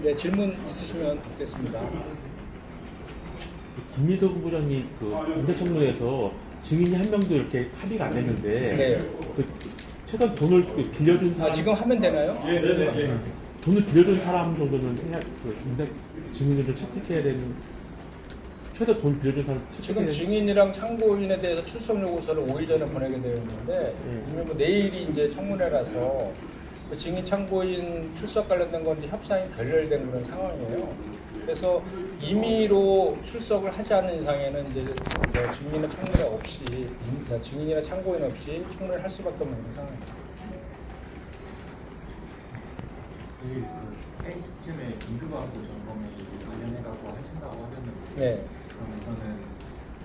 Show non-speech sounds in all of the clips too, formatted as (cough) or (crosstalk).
네, 질문 있으시면 듣겠습니다. 김미석 부부장이 그 인사청문회에서 증인이 한 명도 이렇게 합의가 안 했는데 네. 그 최소한 돈을 그 빌려준 사람 아, 지금 하면 되나요? 돈을 빌려준 사람 정도는 해야 그 인사 증인을 채택해야 되는 최소 돈 빌려준 사람 지금 채택해야 증인이랑 참고인에 대해서 출석 요구서를 5일 전에 보내게 되어 있는데 뭐 내일이 이제 청문회라서 그 증인 참고인 출석 관련된 건 협상이 결렬된 그런 상황이에요. 그래서 임의로 출석을 하지 않는 이상에는 이제 뭐 증인이나 참고인 없이 임- 증인이나 참고인 없이 청문회를 할 수밖에 없는 상황입니다. 그 페이스쯤에 긴급하고 점검에 관련해가지고 하신다고 하셨는데 네. 그럼 이거는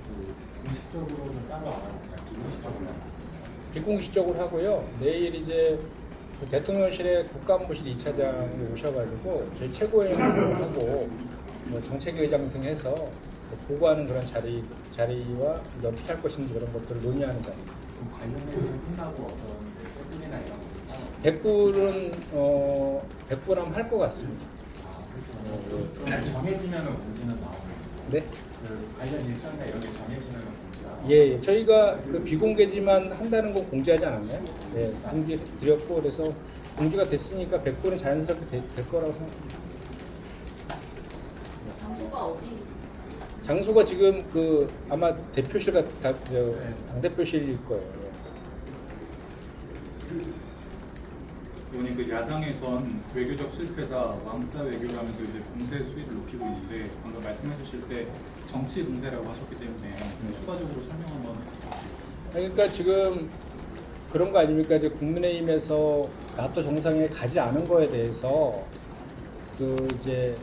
그 공식적으로는 따로 안 하고 그냥 비공식적으로 비공식적으로 하고요. 내일 이제 그 대통령실에 국가안보실 2차장이 오셔가지고 저희 최고위원을 하고 뭐 정책위의장 등 해서 그 보고하는 그런 자리 자리와 이제 어떻게 할 것인지 그런 것들을 논의하는 자리. 그럼 관련해서 끝나고 어떤 세분이나 이런 거 따로 백굴은 어 백굴 하면 할 것 같습니다. 아 그래서 그럼 정해지면은 공지는 나오는 네. 그 관련 일정이나 이런 게 정해지면은 공지가 예, 예. 저희가 그 비공개지만 한다는 거 공지하지 않았나요? 예, 공지 드렸고 그래서 공지가 됐으니까 백굴은 자연스럽게 되- 될 거라고 생각합니다. 장소가 어디? 장소가 지금 그 아마 대표실 같다 당 대표실일 거예요. 의원님 그 야당에선 외교적 실패다 왕따 외교라면서 이제 공세 수위를 높이고 있는데 방금 말씀해주실 때 정치 공세라고 하셨기 때문에 추가적으로 설명 한번 해주시겠어요? 그러니까 지금 그런 거 아닙니까? 이제 국민의힘에서 나토 정상에 가지 않은 거에 대해서 그 이제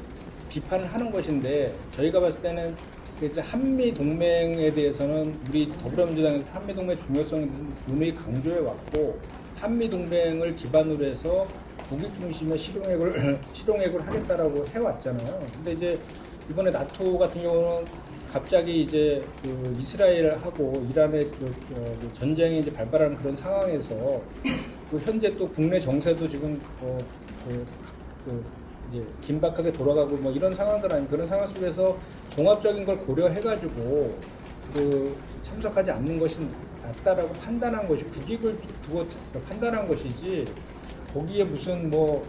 비판을 하는 것인데 저희가 봤을 때는 그 이제 한미 동맹에 대해서는 우리 더불어민주당에서 한미 동맹 중요성을 누누이 강조해 왔고 한미 동맹을 기반으로 해서 국익 중심의 실용액을 (clears throat) 실용액을 하겠다라고 해왔잖아요. 근데 이제 이번에 나토 같은 경우는 갑자기 이제 그 이스라엘하고 이란의 그, 어, 그 전쟁이 이제 발발하는 그런 상황에서 그 현재 또 국내 정세도 지금 어, 그, 그 이제 긴박하게 돌아가고 뭐 이런 상황들 아니 그런 상황 속에서 종합적인 걸 고려해가지고 그 참석하지 않는 것이 낫다라고 판단한 것이 국익을 두고 판단한 것이지 거기에 무슨 뭐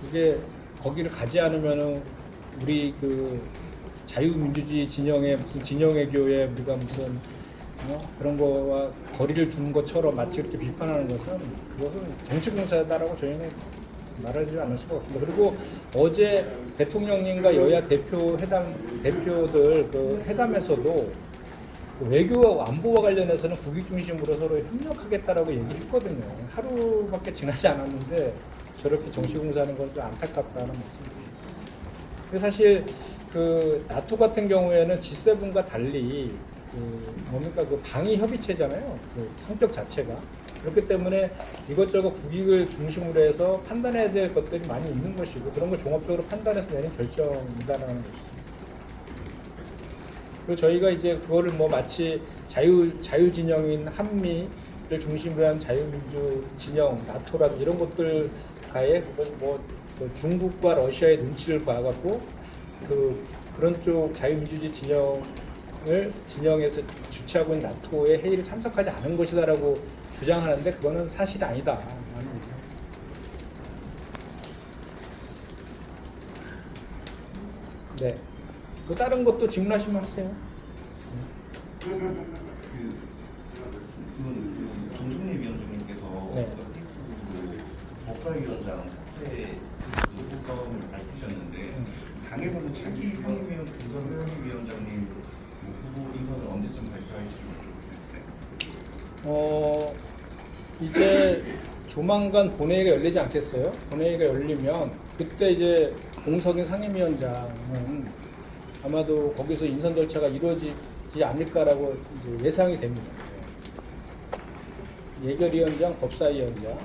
그게 거기를 가지 않으면은 우리 그 자유민주주의 진영의 무슨 진영외교에 우리가 무슨 어? 그런 거와 거리를 둔 것처럼 마치 그렇게 비판하는 것은 그것은 정치공사다라고 저희는 말하지 않을 수가 없습니다. 그리고 어제 대통령님과 여야 대표 회담 대표들 그 회담에서도 그 외교와 안보와 관련해서는 국익 중심으로 서로 협력하겠다라고 얘기했거든요. 하루밖에 지나지 않았는데 저렇게 정치 공사하는 건 좀 안타깝다는 말씀입니다. 사실 그 나토 같은 경우에는 G7과 달리 그 뭡니까 그 방위 협의체잖아요. 그 성격 자체가 그렇기 때문에 이것저것 국익을 중심으로 해서 판단해야 될 것들이 많이 있는 것이고 그런 걸 종합적으로 판단해서 내는 결정이다라는 것이죠. 그리고 저희가 이제 그거를 뭐 마치 자유 자유 진영인 한미를 중심으로 한 자유민주 진영 나토라든 이런 것들과의 그건 뭐, 뭐 중국과 러시아의 눈치를 봐갖고 그 그런 쪽 자유민주주의 진영을 진영에서 주최하고 있는 나토의 회의를 참석하지 않은 것이다라고 주장하는데 그거는 사실이 아니다. 네. 그 다른 것도 질문하시면 하세요. 그 그분 정준희 위원장님께서 네. 페이스북으로 법사위원장 사퇴 의혹감을 밝히셨는데 당에서는 자기 상임위원 그전 상임위원장님 그 후보 인선을 언제쯤 발표할지 여쭤보겠습니다. 어, 이제 조만간 본회의가 열리지 않겠어요? 본회의가 열리면 그때 이제 공석인 상임위원장은 아마도 거기서 인선 절차가 이루어지지 않을까라고 예상이 됩니다. 예. 예결위원장, 법사위원장,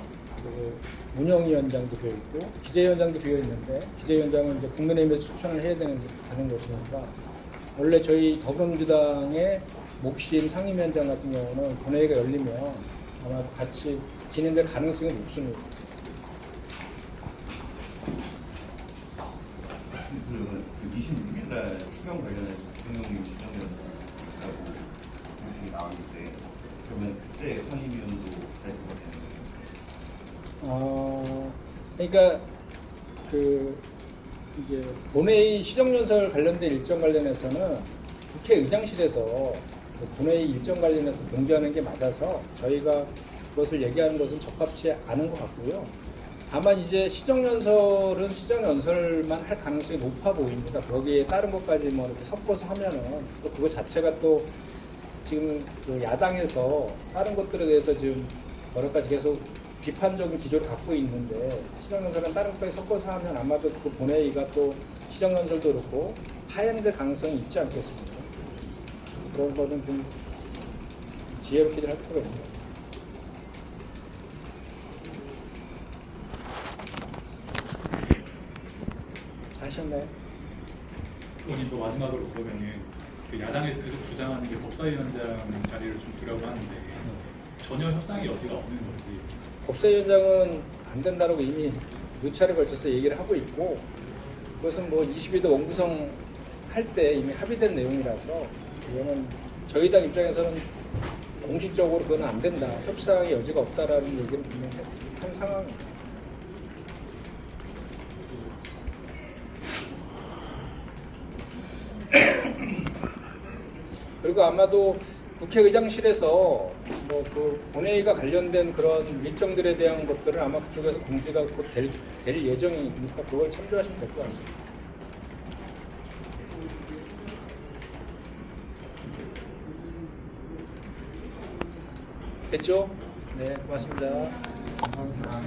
운영위원장도 비어 있고 기재위원장도 비어 있는데 기재위원장은 이제 국민의힘에서 추천을 해야 되는 되는 것이니까 원래 저희 더불어민주당의 몫인 상임위원장 같은 경우는 본회의가 열리면 아마 같이 진행될 가능성이 높습니다. 26일 날 추경 관련해서 대통령님 지정연설을 있다고 이렇게 나왔는데 그러면 그때 선임위원도 발표가 되는 거예요? 어, 그러니까 그 이제 본회의 시정연설 관련된 일정 관련해서는 국회 의장실에서 그 본회의 일정 관련해서 공지하는 게 맞아서 저희가 그것을 얘기하는 것은 적합치 않은 것 같고요. 다만 이제 시정연설은 시정연설만 할 가능성이 높아 보입니다. 거기에 다른 것까지 뭐 이렇게 섞어서 하면은 또 그거 자체가 또 지금 그 야당에서 다른 것들에 대해서 지금 여러 가지 계속 비판적인 기조를 갖고 있는데 시정연설은 다른 것까지 섞어서 하면 아마도 그 본회의가 또 시정연설도 그렇고 하향될 가능성이 있지 않겠습니까? 그런 거는 좀 지혜롭게 할 필요가 있는 요 하셨나요? 의원님 저 마지막으로 그러면은 그 야당에서 계속 주장하는 게 법사위원장 자리를 좀 주려고 하는데 전혀 협상의 여지가 없는 건지 법사위원장은 안 된다고 이미 누차례 걸쳐서 얘기를 하고 있고 그것은 뭐 22도 원구성 할 때 이미 합의된 내용이라서 이거는 저희 당 입장에서는 공식적으로 그건 안 된다 협상의 여지가 없다라는 얘기를 분명히 한 상황입니다. 그리고 아마도 국회의장실에서 뭐 그 본회의가 관련된 그런 일정들에 대한 것들을 아마 그쪽에서 공지가 곧 될, 될 예정이니까 그걸 참조하시면 될 것 같습니다. 됐죠? 네, 고맙습니다. 감사합니다.